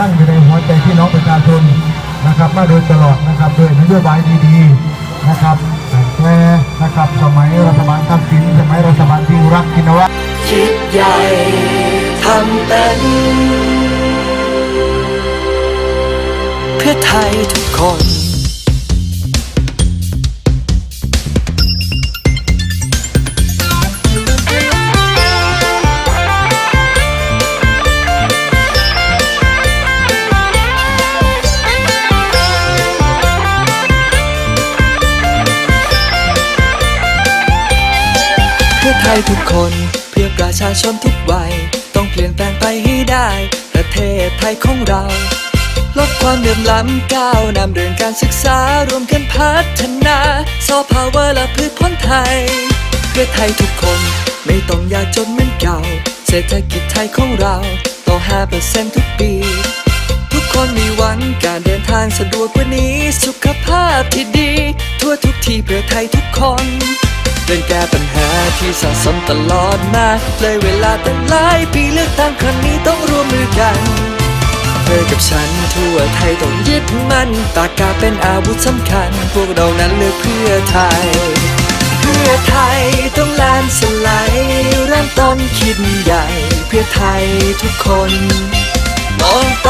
นั่งอยู่ในหัวใจพี่น้องประชาชนนะครับ มาโดยตลอดนะครับด้วยนโยบายดีๆนะครับแต่นะครับสมัยรัฐบาลทักษิณสมัยรัฐบาลที่รักกินวัฒน์คิดใหญ่ทำเป็นเพื่อไทยทุกคน ทยทุกคน เพื่อประชาชนทุกวัย ต้องเปลี่ยนแปลงไปให้ได้ ประเทศไทยของเรา ลดความเหลื่อมล้ำก้าวนำเรื่องการศึกษารวมกันพัฒนาซอฟต์พาวเวอร์และพืชผลไทย เพื่อไทยทุกคนไม่ต้องยากจนเหมือนเก่า เศรษฐกิจไทยของเราโต5%ทุกปี ที่สะสมตลอดมาเลยเวลาตั้งหลายปีเลือกตั้งครั้งนี้ต้องร่วมมือกัน เธอกับฉันทั่วไทยต้องยึดมั่นปากกาเป็นอาวุธสำคัญ พวกเรานั้นเลือกเพื่อไทย เพื่อไทยต้องแลนสไลด์เริ่มต้นคิดใหญ่ เพื่อไทยทุกคนมองไป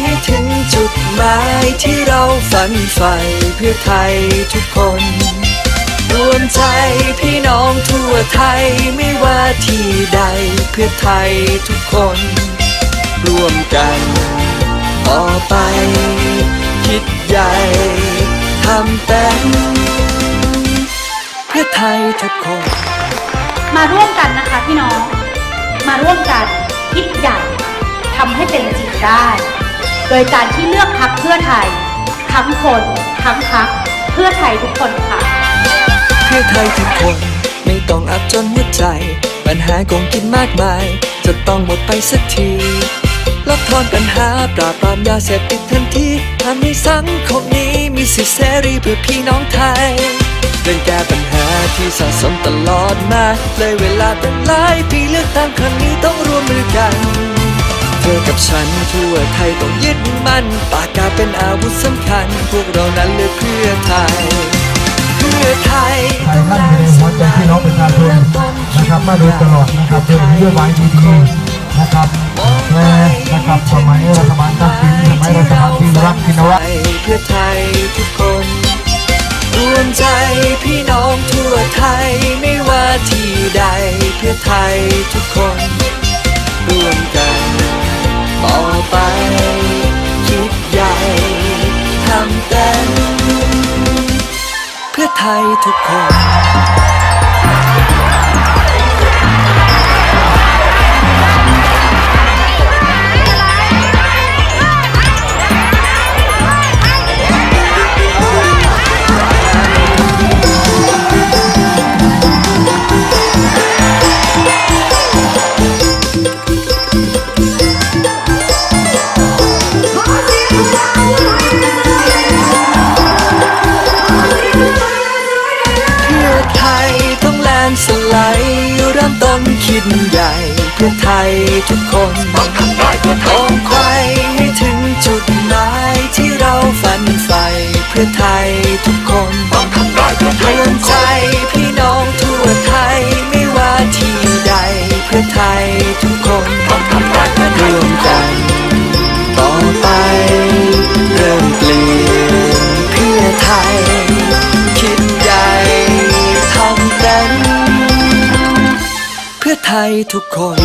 ให้ถึงจุดหมายที่เราฝันใฝ่เพื่อไทยทุกคน ใจพี่น้องทั่วไทยไม่ว่าที่ใดเพื่อไทยทุกคน ร่วมกันต่อไป คิดใหญ่ทำเป็นเพื่อไทยทุกคน มาร่วมกันนะคะพี่น้อง มาร่วมกันคิดใหญ่ทำให้เป็นจริงได้ โดยการที่เลือกพักเพื่อไทย ทั้งคนทั้งพักเพื่อไทยทุกคนค่ะ เพื่อไทยทุกคน ไม่ต้องอับจนหัวใจ ปัญหาคงกินมากมาย จะต้องหมดไปสักทีลดทอนปัญหาปราบปรามยาเสพติดทันทีทำให้สังคมนี้มีสิทธิเสรีเพื่อพี่น้องไทยเรื่องแก้ปัญหาที่สะสมตลอดมา เลยเวลาตั้งหลายปีเลือกตั้งครั้งนี้ต้องร่วมมือกัน เธอกับฉันทั่วไทยต้องยึดมั่นปากกาเป็นอาวุธสำคัญ พวกเรานั้นเลือกเพื่อไทย เพื่อไทย ทยนั่งอยู่ในหัวใจพี่น้องประชาชนนะครับมาโดยตลอดนะครับโดยนโยบายดีๆนะครับแต่นะครับสมัยรัฐบาลทักษิณสมัยรัฐบาลที่รักกินวัฒน์เพื่อไทยทุกคนรวมใจพี่น้องทั่วไทยไม่ว่าที่ใดเพื่อไทยทุกคน ร่วมกันต่อไป เพื่อไทยทุกคน นสไลด์เริ่มต้นคิดใหญ่เพื่อไทยทุกคนต้องทำได้เพื่อต้องไขว้ให้ถึงจุดหมายที่เราฝันใฝ่เพื่อไทยทุก ทยทุกคน